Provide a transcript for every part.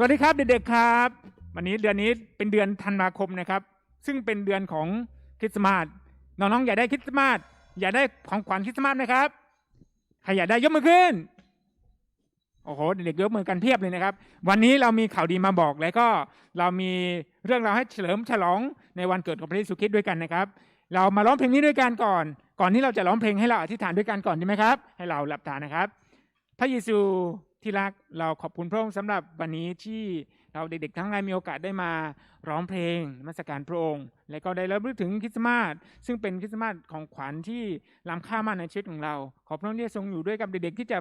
สวัสดีครับเด็กๆครับ วันนี้เดือนนี้เป็นเดือนธันวาคมนะครับ ซึ่งเป็นเดือนของคริสต์มาสน้องๆอยากได้คริสต์มาสอยากได้ของขวัญคริสต์มาสไหมครับใครอยากได้ยกมือขึ้นโอ้โหเด็กๆยกมือกันเพียบเลยนะครับ วันนี้เรามีข่าวดีมาบอกแล้วก็เรามีเรื่องราวให้เฉลิมฉลองในวันเกิดของพระเยซูคริสต์ด้วยกันนะครับ เรามาร้องเพลงนี้ด้วยกันก่อน ก่อนที่เราจะร้องเพลงให้เราอธิษฐานด้วยกันก่อนดีไหมครับ ให้เราหลับตานะครับ พระเยซู ที่รักเราขอบคุณพระองค์สำหรับวันนี้ที่เราเด็กๆทั้งหลายมีโอกาสได้มาร้องเพลงนมัสการพระองค์ และก็ได้รับรู้ถึงคริสต์มาสซึ่งเป็นคริสต์มาสของขวัญที่ล้ำค่ามากในชีวิตของเรา ขอพระองค์ที่ทรงอยู่ด้วยกับเด็กๆที่จะ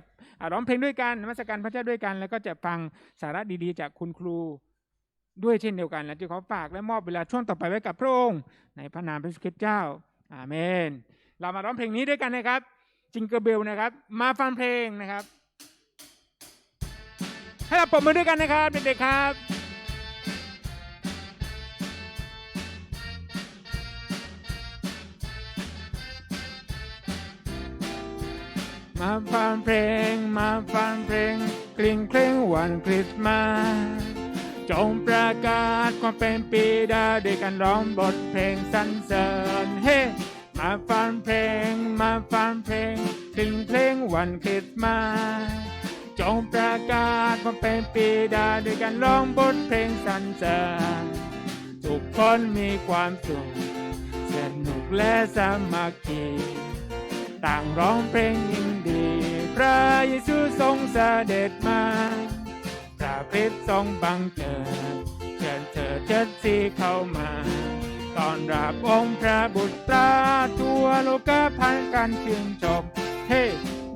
ร้องเพลงด้วยกันนมัสการพระเจ้าด้วยกัน แล้วก็จะฟังสาระดีๆ จากคุณครูด้วยเช่นเดียวกัน และจะขอฝากและมอบเวลาช่วงต่อไปไว้กับพระองค์ในพระนามพระคริสต์เจ้าอาเมน เรามาร้องเพลงนี้ด้วยกันนะครับจิงเกอร์เบลนะครับ มาฟังเพลงนะครับ ให้เราปรบมือด้วยกันนะครับ เด็กๆครับ มาฟังเพลง มาฟังเพลง กลิ่งเคร่งวันคริสต์มาสจงประกาศความเป็นปีดาด้วยกันร้องบทเพลงสรรเสริญเฮ้มาฟังเพลง มาฟังเพลงกลิ่งเพลงวันคริสต์มาส จงประกาศความเป็นปีดาด้วยการร้องบทเพลงสรรเสริญทุกคนมีความสุขสนุกและสามัคคีต่างร้องเพลงยินดี พระเยซูทรงเสด็จมาพระคริสต์ทรงบังเกิดเชิญเถิดเชิญสีเข้ามาตอนรับองค์พระบุตรตาทั่วโลกพันกันชื่นชมเฮ้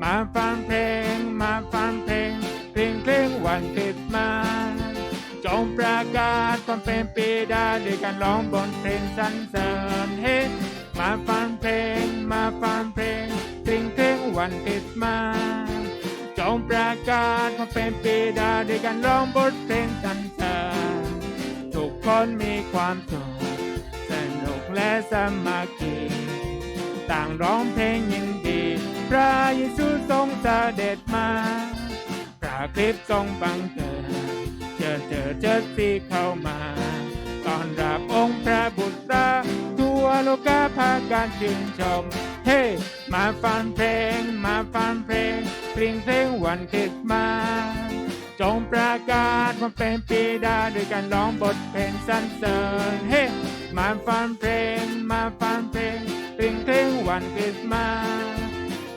มาฟังเพลง มาฟังเพลง เพลงเพลงวันคริสต์มาสจงประกาศความเป็นปีดาด้วยการร้องบนเพลงสรรเสริญเฮมาฟังเพลง มาฟังเพลง เพลงเพลงวันคริสต์มาสจงประกาศความเป็นปีดาด้วยการร้องบทเพลงสรรเสริญทุกคนมีความสุขสนุกและสมัคคีต่างร้องเพลงยินดี พระเยซูทรงเสด็จมาพระคริสต์ทรงบังเกิดเจอเจอเจอสีเข้ามาตอนรับองค์พระบุตรทั่วโลกาพาการชื่นชม เฮ้ มาฟังเพลง มาฟังเพลงเพลงเพลงวันคริสต์มาจงประกาศว่าเป็นปีดาด้วยการร้องบทเพลงสรรเสริญ เฮ้ มาฟังเพลง มาฟังเพลงเพลงเพลงวันคริสต์มาส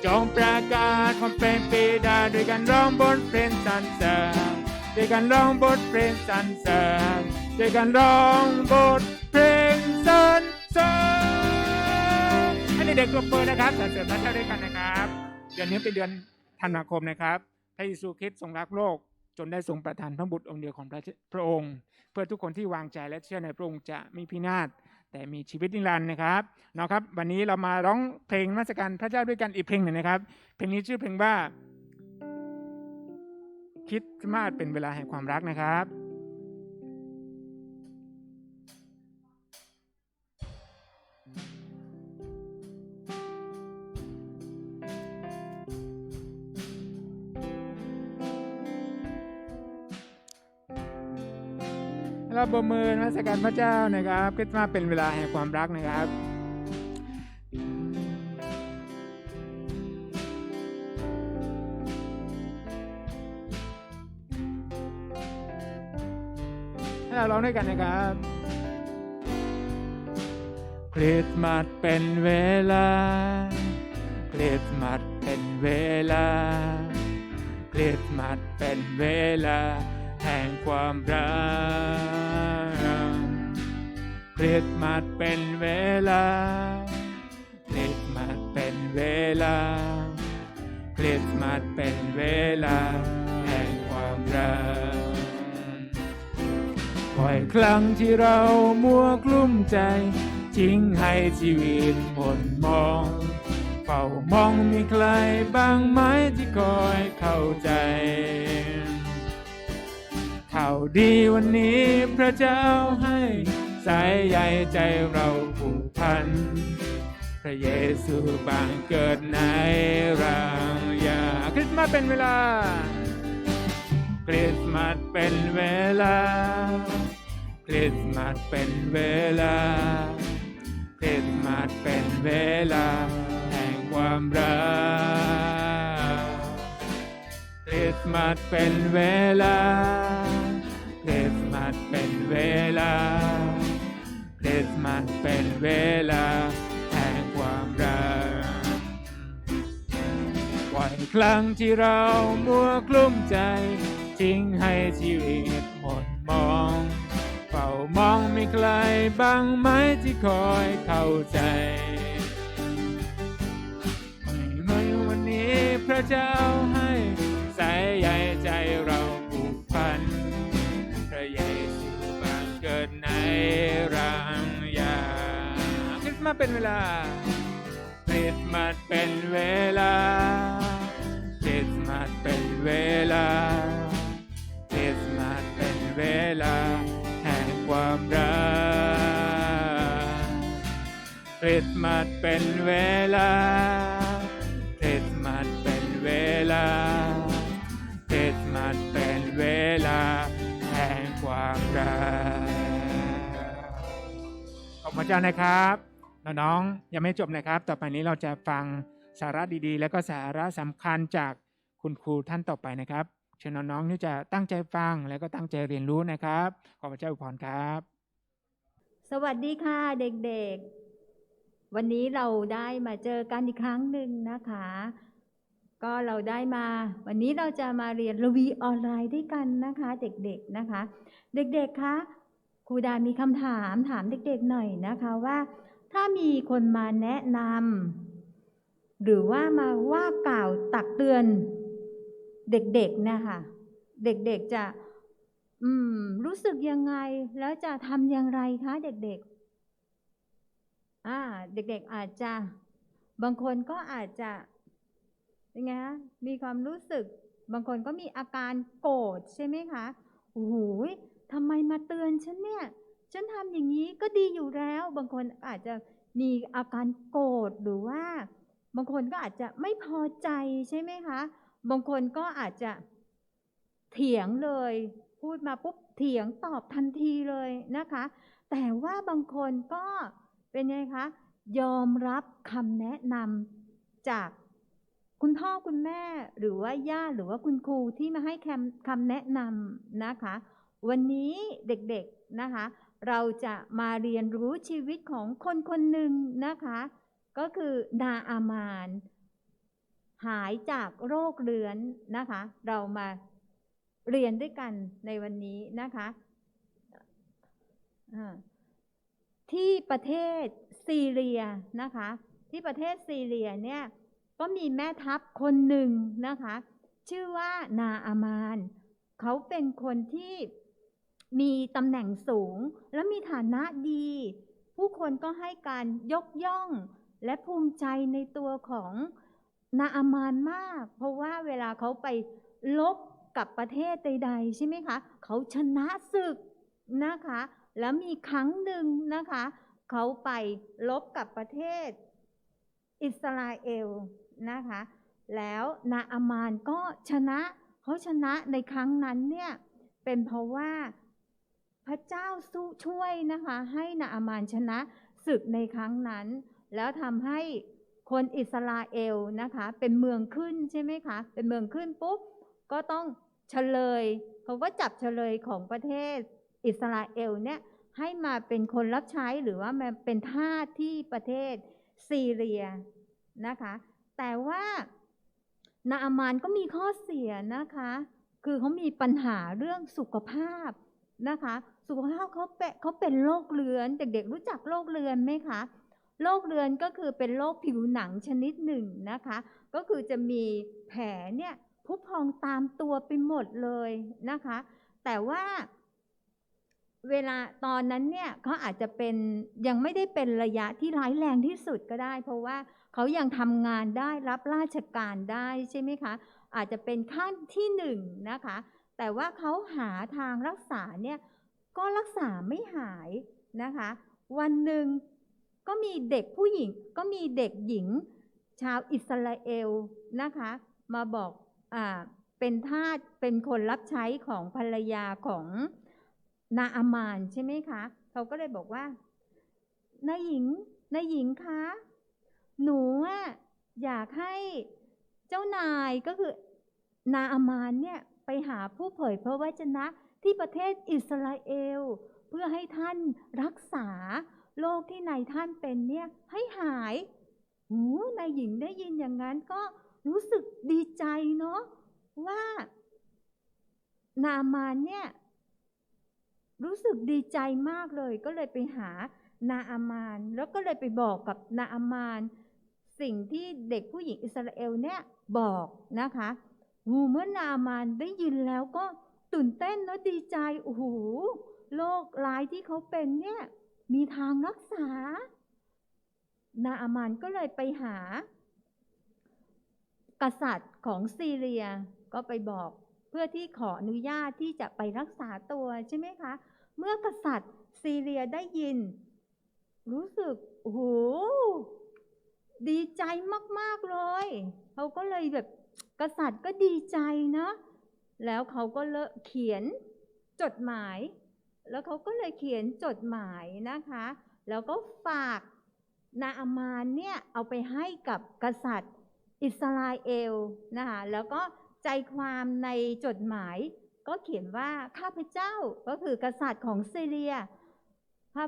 จงประกาศความเป็นปีดาด้วยการร้องบทเพลงสรรเสริญด้วยการร้องบทเพลงสรรเสริญด้วยการร้องบทเพลงสรรเสริญให้เด็กๆกลบมือนะครับสรรเสริญพระเจ้าด้วยกันนะครับ เดือนนี้เป็นเดือนธันวาคมนะครับพระเยซูคริสต์ทรงรักโลก จนได้ทรงประทานพระบุตรองค์เดียวของพระองค์ เพื่อทุกคนที่วางใจและเชื่อในพระองค์จะมีพินาศ แต่มีชีวิตนิรันดร์นะครับเนาะครับ วันนี้เรามาร้องเพลงมาสการพระเจ้าด้วยกันอีกเพลงหนึ่งนะครับ เพลงนี้ชื่อเพลงว่าคริดมาสเป็นเวลาแห่งความรักนะครับ เราบมือนมัสการพระเจ้านะครับคริสต์มาสเป็นเวลาแห่งความรักนะครับให้เราร้องด้วยกันนะครับคริสต์มาสเป็นเวลาคริสต์มาสเป็นเวลาคริสต์มาสเป็นเวลาแห่งความรัก คริสต์มาสเป็นเวลาคริสต์มาสเป็นเวลาคริสต์มาสเป็นเวลาแห่งความรักบ่อยครั้งที่เรามัวกลุ้มใจทิ้งให้ชีวิตหม่นมองเฝ้ามองมีใครบ้างไหมที่คอยเข้าใจ ข่าวดีวันนี้พระเจ้าให้ สายใยใจเราผูกพัน พระเยซูบังเกิดในเราอย่าคริสต์มาสเป็นเวลา คริสต์มาสเป็นเวลา คริสต์มาสเป็นเวลา คริสต์มาสเป็นเวลา แห่งความรัก คริสต์มาสเป็นเวลา คริสต์มาสเป็นเวลา สต์มาสเป็นเวลาแห่งความรักบ่อยครั้งที่เรามัวกลุ้มใจ ทิ้งให้ชีวิตหมดมองเฝ้ามองไมีใครบ้างไหมที่คอยเข้าใจไม่เมื่อวันนี้พระเจ้าให้สายใยใจเรา มาเป็นเวลาคริสต์มาสเป็นเวลาคริสต์มาสเป็นเวลาคริสต์มาสเป็นเวลา แห่งความรักคริสต์มาสเป็นเวลาคริสต์มาสเป็นเวลาคริสต์มาสเป็นเวลา แห่งความรักขอบพระเจ้านะครับ น้องๆยังไม่จบนะครับ ต่อไปนี้เราจะฟังสาระดีๆ แล้วก็สาระสำคัญจากคุณครูท่านต่อไปนะครับเชิญน้องๆที่จะตั้งใจฟังแล้วก็ตั้งใจเรียนรู้นะครับ ขอพระเจ้าอวยพรครับ สวัสดีค่ะเด็กๆ วันนี้เราได้มาเจอกันอีกครั้งหนึ่งนะคะ ก็เราได้มา วันนี้เราจะมาเรียนระวีออนไลน์ด้วยกันนะคะ เด็กๆนะคะ เด็กๆคะครูดามีคำถามถามเด็กๆหน่อยนะคะว่า ถ้ามีคนมาแนะนำหรือว่ามาว่ากล่าวตักเตือนเด็กๆนะคะเด็กๆจะ อืม รู้สึกยังไง แล้วจะทำอย่างไรคะ เด็กๆอ่า เด็กๆอาจจะ บางคนก็อาจจะยังไงคะมีความรู้สึก บางคนก็มีอาการโกรธใช่ไหมคะโอ้โหทำไมมาเตือนฉันเนี่ย ฉันทำอย่างนี้ก็ดีอยู่แล้ว บางคนอาจจะมีอาการโกรธหรือว่า บางคนก็อาจจะไม่พอใจใช่ไหมคะ บางคนก็อาจจะเถียงเลย พูดมาปุ๊บเถียงตอบทันทีเลยนะคะ แต่ว่าบางคนก็เป็นไงคะ ยอมรับคำแนะนำจากคุณพ่อคุณแม่หรือว่าญาติหรือว่าคุณครูที่มาให้คำคำแนะนำนะคะ วันนี้เด็กๆนะคะ เราจะมาเรียนรู้ชีวิตของคนคนหนึ่งนะคะ ก็คือนาอามาน หายจากโรคเรื้อนนะคะ เรามาเรียนด้วยกันในวันนี้นะคะที่ประเทศซีเรียนะคะ ที่ประเทศซีเรียเนี่ยก็มีแม่ทัพคนหนึ่งนะคะ ชื่อว่านาอามาน เขาเป็นคนที่ มีตำแหน่งสูง และมีฐานะดี ผู้คนก็ให้การยกย่อง และภูมิใจในตัวของนาอามานมาก เพราะว่าเวลาเขาไปลบกับประเทศใด ๆ ใช่ไหมคะ เขาชนะศึกนะคะ แล้วมีครั้งหนึ่งนะคะ เขาไปลบกับประเทศ อิสราเอลนะคะ แล้วนาอามานก็ชนะ เขาชนะในครั้งนั้นเนี่ย เป็นเพราะว่า พระเจ้าสู้ช่วยนะคะ ให้นาอามานชนะศึกในครั้งนั้น แล้วทำให้คนอิสราเอลนะคะ เป็นเมืองขึ้นใช่ไหมคะ เป็นเมืองขึ้นปุ๊บก็ต้องเฉลยเขาก็จับเฉลยของประเทศอิสราเอลเนี่ยให้มาเป็นคนรับใช้หรือว่ามาเป็นทาสที่ประเทศซีเรียนะคะ แต่ว่านาอามานก็มีข้อเสียนะคะ คือเขามีปัญหาเรื่องสุขภาพ นะคะ สุขภาพเขาเป็นเขาเป็นโรคเรื้อนเด็กๆรู้จักโรคเรื้อนไหมคะโรคเรื้อนก็คือเป็นโรคผิวหนังชนิดหนึ่งนะคะ ก็คือจะมีแผลเนี่ยพุพองตามตัวไปหมดเลยนะคะ แต่ว่าเวลาตอนนั้นเนี่ยเขาอาจจะเป็นยังไม่ได้เป็นระยะที่ร้ายแรงที่สุดก็ได้ เพราะว่าเขายังทำงานได้รับราชการได้ใช่ไหมคะ อาจจะเป็นขั้นที่หนึ่งนะคะ แต่ว่าเขาหาทางรักษาเนี่ยก็รักษาไม่หายนะคะ วันหนึ่งก็มีเด็กผู้หญิงก็มีเด็กหญิง ชาวอิสราเอลนะคะ มาบอกอ่าเป็นทาสเป็นคนรับใช้ของภรรยาของนาอามานใช่ไหมคะเขาก็เลยบอกว่านายหญิงนายหญิงคะ หนูอยากให้เจ้านายก็คือนาอามานเนี่ย ไปหาผู้เผยพระวจนะที่ประเทศอิสราเอล เพื่อให้ท่านรักษาโรคที่นายท่านเป็นเนี่ยให้หายโอ้นายหญิงได้ยินอย่างนั้นก็รู้สึกดีใจเนาะว่า นามานเนี่ยรู้สึกดีใจมากเลย ก็เลยไปหานาอามาน แล้วก็เลยไปบอกกับนาอามาน สิ่งที่เด็กผู้หญิงอิสราเอลเนี่ยบอกนะคะ หูเมื่อนาอามานได้ยินแล้วก็ตื่นเต้นแล้วดีใจ โอ้โห โรคร้ายที่เขาเป็นเนี่ย มีทางรักษา นาอามานก็เลยไปหา กษัตริย์ของซีเรียก็ไปบอกเพื่อที่ขออนุญาตที่จะไปรักษาตัวใช่ไหมคะ เมื่อกษัตริย์ซีเรียได้ยิน รู้สึก โอ้โห ดีใจมาก ๆ เลย เขาก็เลยแบบ กษัตริย์ก็ดีใจเนาะแล้วเขาก็เลอะเขียนจดหมาย แล้วเขาก็เลยเขียนจดหมายนะคะ แล้วก็ฝากนาอามานเนี่ยเอาไปให้กับกษัตริย์อิสราเอลนะคะแล้วก็ใจความในจดหมาย ก็เขียนว่าข้าพเจ้าก็คือกษัตริย์ของซีเรียพระ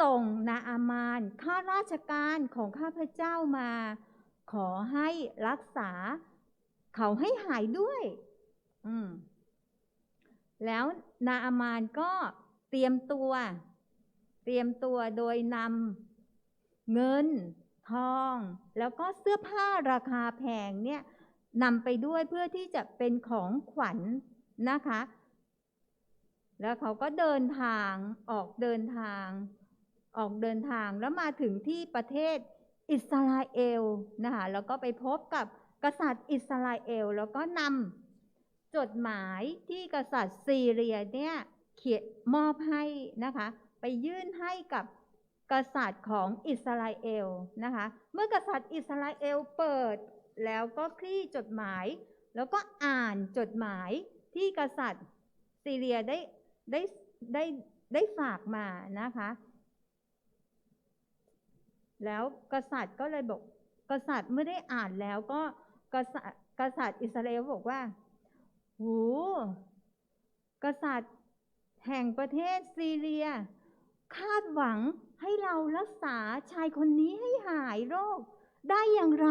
ส่งนาอามานข้าราชการของข้าพเจ้ามา ขอให้รักษา เขาให้หายด้วย อืม แล้วนาอามานก็เตรียมตัว เตรียมตัวโดยนำเงิน ทอง แล้วก็เสื้อผ้าราคาแพงเนี่ยนำไปด้วยเพื่อที่จะเป็นของขวัญนะคะ แล้วเขาก็เดินทางออกเดินทาง ออกเดินทางแล้วมาถึงที่ประเทศอิสราเอลนะคะแล้วก็ไปพบกับ กษัตริย์อิสราเอลแล้วก็นำจดหมายที่กษัตริย์ซีเรียเนี่ยเขียนมอบให้นะคะ ไปยื่นให้กับกษัตริย์ของอิสราเอลนะคะ เมื่อกษัตริย์อิสราเอลเปิดแล้วก็คลี่จดหมาย แล้วก็อ่านจดหมายที่กษัตริย์ซีเรียได้ได้ได้ได้ฝากมานะคะ แล้วกษัตริย์ก็เลยบอกกษัตริย์ไม่ได้อ่านแล้วก็ กษัตริย์กษัตริย์อิสราเอลบอกว่าโหกษัตริย์แห่งประเทศซีเรีย คาดหวังให้เรารักษาชายคนนี้ให้หายโรค ได้อย่างไร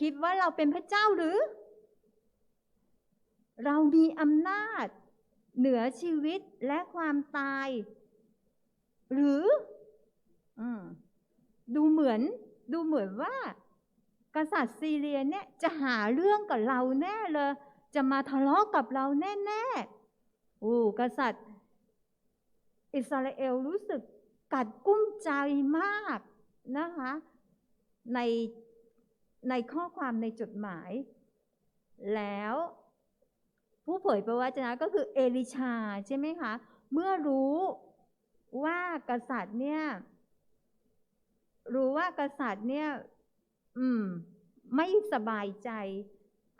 คิดว่าเราเป็นพระเจ้าหรือ เรามีอำนาจ เหนือชีวิตและความตาย หรืออมดูเหมือนดูเหมือนว่า กษัตริย์ซีเรียเนี่ยจะหาเรื่องกับเราแน่เลย จะมาทะเลาะกับเราแน่ๆโอ้กษัตริย์ อิสราเอลรู้สึกกัดกุ้มใจมากนะคะ ในในข้อความในจดหมาย แล้วผู้เผยพระวจนะก็คือเอลิชาใช่ไหมคะ เมื่อรู้ว่ากษัตริย์เนี่ย รู้ว่ากษัตริย์เนี่ย อืม ไม่สบายใจ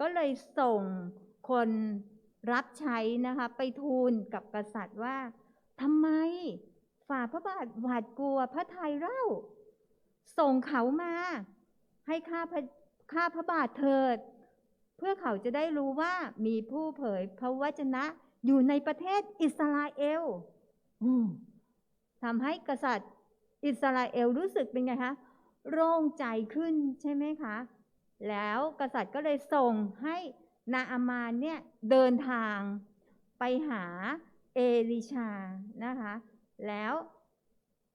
ก็เลยส่งคนรับใช้นะคะ ไปทูลกับกษัตริย์ว่าทำไมฝ่าพระบาทหวาดกลัวพระไทยเล่า ส่งเขามา ให้ข้าพระข้าพระบาทเถิด เพื่อเขาจะได้รู้ว่ามีผู้เผยพระวจนะอยู่ในประเทศอิสราเอลอทำให้กษัตริย์อิสราเอลรู้สึกเป็นไงคะ โล่งใจขึ้นใช่ไหมคะ แล้วกษัตริย์ก็เลยส่งให้นาอามานเนี่ยเดินทางไปหาเอลิชานะคะ แล้ว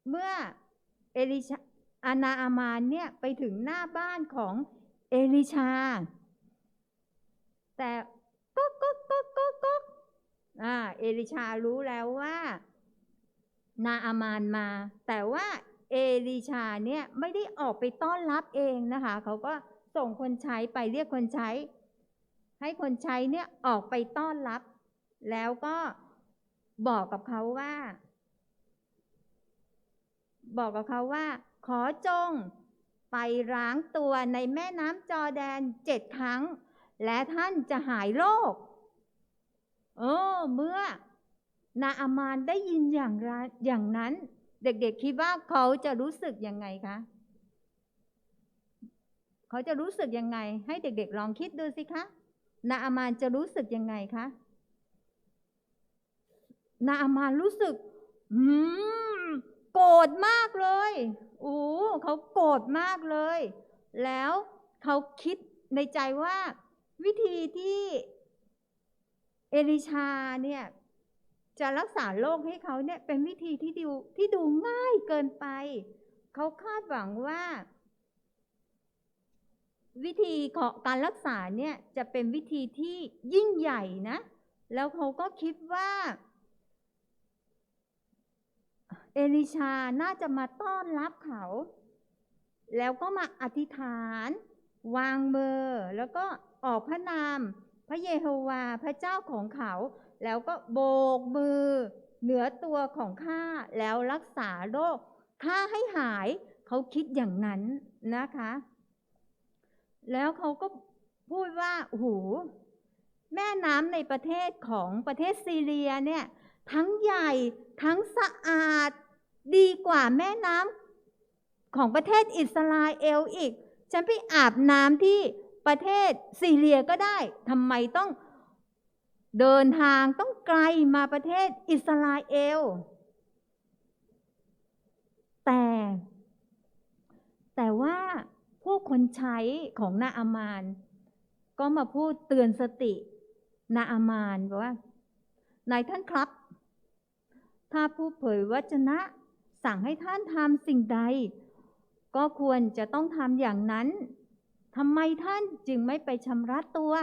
เมื่อเอลิชาอานาอามานเนี่ยไปถึงหน้าบ้านของเอลิชา แต่ก็ก็ก็ก็ก็อ่าเอลิชารู้แล้วว่า นาอามานมา แต่ว่า เอลิชาเนี่ยไม่ได้ออกไปต้อนรับเองนะคะ เขาก็ส่งคนใช้ไปเรียกคนใช้ ให้คนใช้เนี่ยออกไปต้อนรับ แล้วก็บอกกับเขาว่า บอกกับเขาว่า ขอจงไปล้างตัวในแม่น้ำจอแดนเจ็ดครั้ง และท่านจะหายโรคเออเมื่อนาอามานได้ยินอย่างอย่างนั้น เด็กๆคิดว่าเขาจะรู้สึกยังไงคะเขาจะรู้สึกยังไง ให้เด็กๆลองคิดดูสิคะนาอามานจะรู้สึกยังไงคะนาอามานรู้สึก อืมโกรธมากเลยโอ้เขาโกรธมากเลย แล้วเขาคิดในใจว่า วิธีที่เอลิชาเนี่ย จะรักษาโรคให้เขาเนี่ยเป็นวิธีที่ดูที่ดูง่ายเกินไป เขาคาดหวังว่า วิธีของการรักษาเนี่ยจะเป็นวิธีที่ยิ่งใหญ่นะ แล้วเขาก็คิดว่า เอลิชาน่าจะมาต้อนรับเขา แล้วก็มาอธิษฐาน วางมือแล้วก็ออกพระนาม พระเยโฮวา พระเจ้าของเขา แล้วก็โบกมือ เหนือตัวของข้าแล้วรักษาโรคข้าให้หายเขาคิดอย่างนั้นนะคะแล้วเขาก็พูดว่าโอ้โหแม่น้ำในประเทศของประเทศซีเรียเนี่ยทั้งใหญ่ทั้งสะอาดดีกว่าแม่น้ำของประเทศอิสราเอลอีก ฉันไปอาบน้ำที่ประเทศซีเรียก็ได้ทำไมต้อง เดินทางต้องไกลมาประเทศอิสราเอล แต่ แต่ว่าพวกคนใช้ของนาอามาน ก็มาพูดเตือนสตินาอามานบอกว่า นายท่านครับ ถ้าผู้เผยวจนะ สั่งให้ท่านทำสิ่งใด ก็ควรจะต้องทำอย่างนั้นทำไมท่านจึงไม่ไปชำระตัว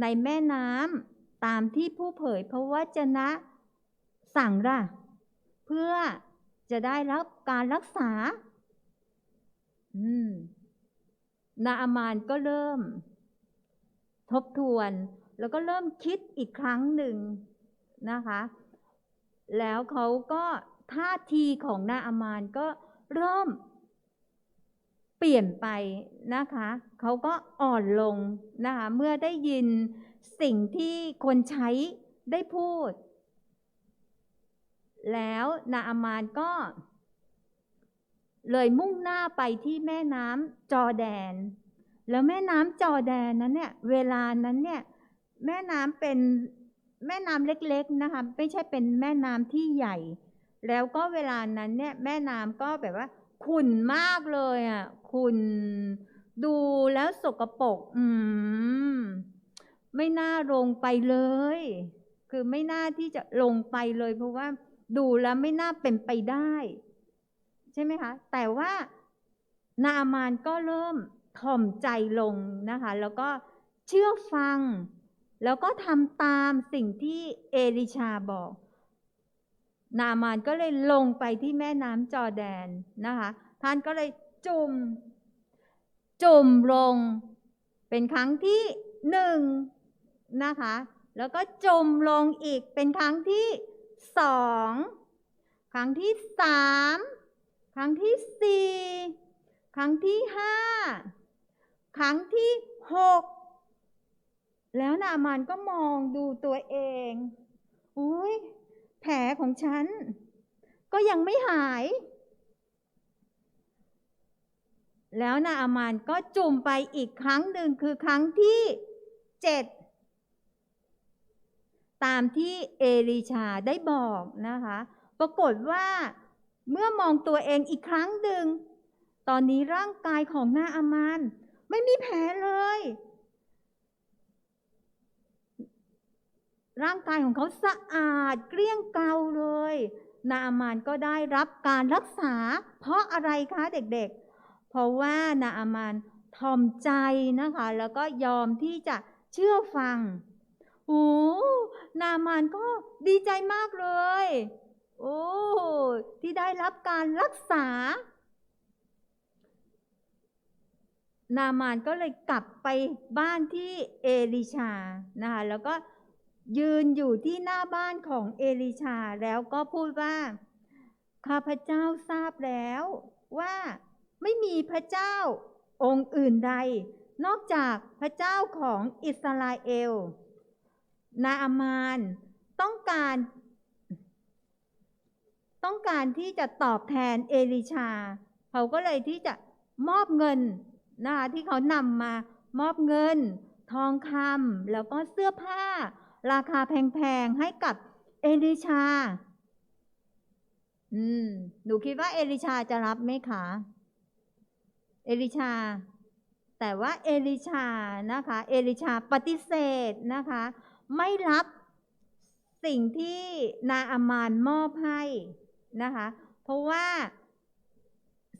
ในแม่น้ำ ตามที่ผู้เผยพระวจนะสั่งล่ะ เพื่อจะได้รับการรักษา อืม นาอามานก็เริ่ม ทบทวน แล้วก็เริ่มคิดอีกครั้งหนึ่งนะคะ แล้วเขาก็ท่าทีของนาอามานก็เริ่มเปลี่ยนไปนะคะ เขาก็อ่อนลงนะคะ เมื่อได้ยิน สิ่งที่คนใช้ได้พูด แล้วนาอามานก็ เลยมุ่งหน้าไปที่แม่น้ำจอแดน แล้วแม่น้ำจอแดนนั้นเนี่ย เวลานั้นเนี่ย แม่น้ำเป็นแม่น้ำเล็ก ๆนะคะ ไม่ใช่เป็นแม่น้ำที่ใหญ่ แล้วก็เวลานั้นเนี่ย แม่น้ำก็แบบว่า ขุ่นมากเลยอะ ขุ่นดูแล้วสกปรกอืม ไม่น่าลงไปเลย คือไม่น่าที่จะลงไปเลย เพราะว่าดูแล้วไม่น่าเป็นไปได้ ใช่ไหมคะ แต่ว่านามานก็เริ่มถ่อมใจลงนะคะ แล้วก็เชื่อฟัง แล้วก็ทำตามสิ่งที่เอลิชาบอก นามานก็เลยลงไปที่แม่น้ำจอแดนนะคะ ท่านก็เลยจุ่มจุ่มลง เป็นครั้งที่หนึ่ง นะคะ แล้วก็จมลงอีกเป็นครั้งที่สองครั้งที่สามครั้งที่สี่ครั้งที่ห้าครั้งที่หกแล้วนามานก็มองดูตัวเองอุ้ยแผลของฉัน ก็ยังไม่หาย แล้วนาอามานก็จุ่มไปอีกครั้งหนึ่งคือครั้งที่เจ็ด ตามที่เอลิชาได้บอกนะคะ ปรากฏว่าเมื่อมองตัวเองอีกครั้งหนึ่ง ตอนนี้ร่างกายของนาอามานไม่มีแผลเลย ร่างกายของเขาสะอาดเกลี้ยงเกลาเลย นาอามานก็ได้รับการรักษา เพราะอะไรคะเด็กๆ เพราะว่านาอามานทอมใจนะคะ แล้วก็ยอมที่จะเชื่อฟัง โอ้นามานก็ดีใจมากเลย โอ้ ที่ได้รับการรักษา นามานก็เลยกลับไปบ้านที่เอลิชา นะคะ แล้วก็ยืนอยู่ที่หน้าบ้านของเอลิชา แล้วก็พูดว่า ข้าพเจ้าทราบแล้วว่าไม่มีพระเจ้าองค์อื่นใด นอกจากพระเจ้าของอิสราเอล นาอามานต้องการ ต้องการที่จะตอบแทนเอลิชา เขาก็เลยที่จะมอบเงินนะคะที่เขานำมามอบเงิน ทองคำแล้วก็เสื้อผ้า ราคาแพงๆให้กับเอลิชา อืม หนูคิดว่าเอลิชาจะรับไหมคะ เอลิชา แต่ว่าเอลิชานะคะ เอลิชาปฏิเสธนะคะ ไม่รับสิ่งที่นาอามานมอบให้นะคะ เพราะว่า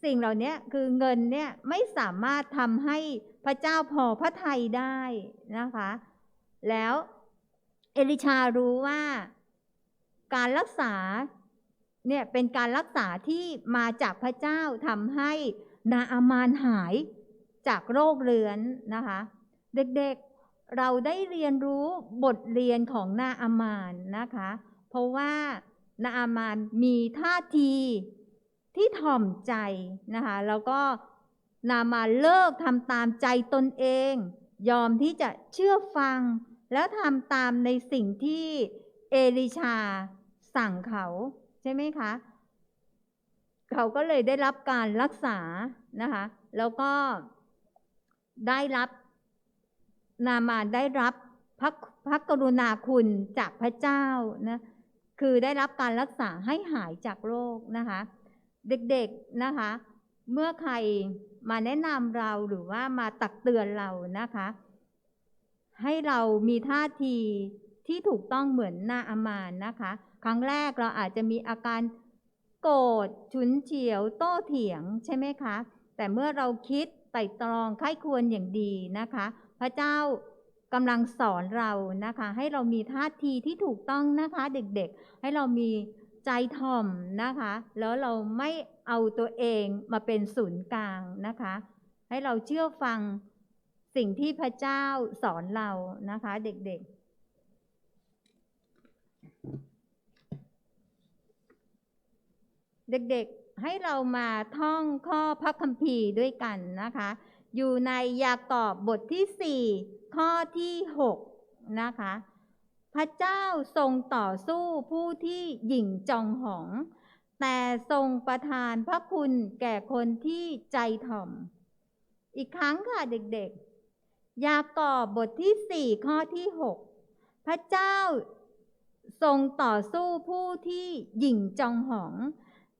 สิ่งเหล่านี้คือเงินเนี่ยไม่สามารถทำให้พระเจ้าพอพระทัยได้นะคะ แล้วเอลิชารู้ว่าการรักษาเนี่ยเป็นการรักษาที่มาจากพระเจ้าทำให้นาอามานหายจากโรคเรื้อนนะคะ เด็กๆ เราได้เรียนรู้บทเรียนของนาอามานนะคะ เพราะว่านาอามานมีท่าทีที่ถ่อมใจนะคะ แล้วก็นาอามานเลิกทำตามใจตนเอง ยอมที่จะเชื่อฟัง แล้วทำตามในสิ่งที่เอลิชาสั่งเขาใช่ไหมคะ เขาก็เลยได้รับการรักษานะคะ แล้วก็ได้รับ นามานได้รับพระพระกรุณาคุณจากพระเจ้านะคือได้รับการรักษาให้หายจากโรคนะคะ เด็กๆนะคะ เมื่อใครมาแนะนำเราหรือว่ามาตักเตือนเรานะคะ ให้เรามีท่าทีที่ถูกต้องเหมือนนาอามานนะคะ ครั้งแรกเราอาจจะมีอาการโกรธฉุนเฉียว โต้เถียงใช่ไหมคะ แต่เมื่อเราคิดไต่ตรองไข้ควรอย่างดีนะคะ พระเจ้ากำลังสอนเรานะคะ ให้เรามีท่าทีที่ถูกต้องนะคะ เด็กๆ ให้เรามีใจถ่อมนะคะ แล้วเราไม่เอาตัวเองมาเป็นศูนย์กลางนะคะ ให้เราเชื่อฟังสิ่งที่พระเจ้าสอนเรานะคะ เด็กๆเด็กๆ ให้เรามาท่องข้อพระคัมภีร์ด้วยกันนะคะ อยู่ในยากอบบทที่ 4 ข้อที่ 6 นะคะ พระเจ้าทรงต่อสู้ผู้ที่หยิ่งจองหอง แต่ทรงประทานพระคุณแก่คนที่ใจถ่อม อีกครั้งค่ะเด็กๆ ยากอบบทที่ 4 ข้อที่ 6 พระเจ้าทรงต่อสู้ผู้ที่หยิ่งจองหอง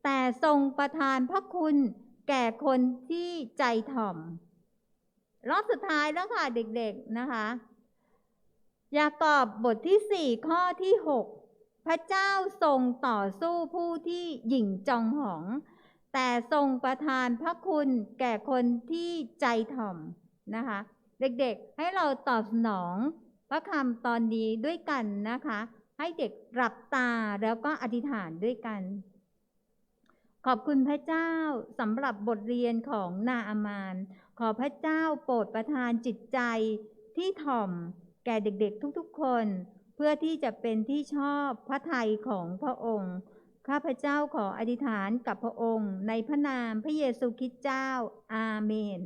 แต่ทรงประทานพระคุณแก่คนที่ใจถ่อม รอบสุดท้ายแล้วค่ะเด็กๆนะคะ ยากอบบทที่ 4 ข้อที่ 6 พระเจ้าทรงต่อสู้ผู้ที่หยิ่งจองหอง แต่ทรงประทานพระคุณแก่คนที่ใจถ่อมนะคะ เด็กๆให้เราตอบสนองพระคำตอนนี้ด้วยกันนะคะ ให้เด็กหลับตาแล้วก็อธิษฐานด้วยกัน ขอบคุณพระเจ้าสำหรับบทเรียนของนาอามาน ขอพระเจ้าโปรดประทานจิตใจที่ถ่อมแก่เด็กๆทุกๆคน เพื่อที่จะเป็นที่ชอบพระทัยของพระองค์ ข้าพเจ้าขออธิษฐานกับพระองค์ ในพระนามพระเยซูคริสต์เจ้า อาเมน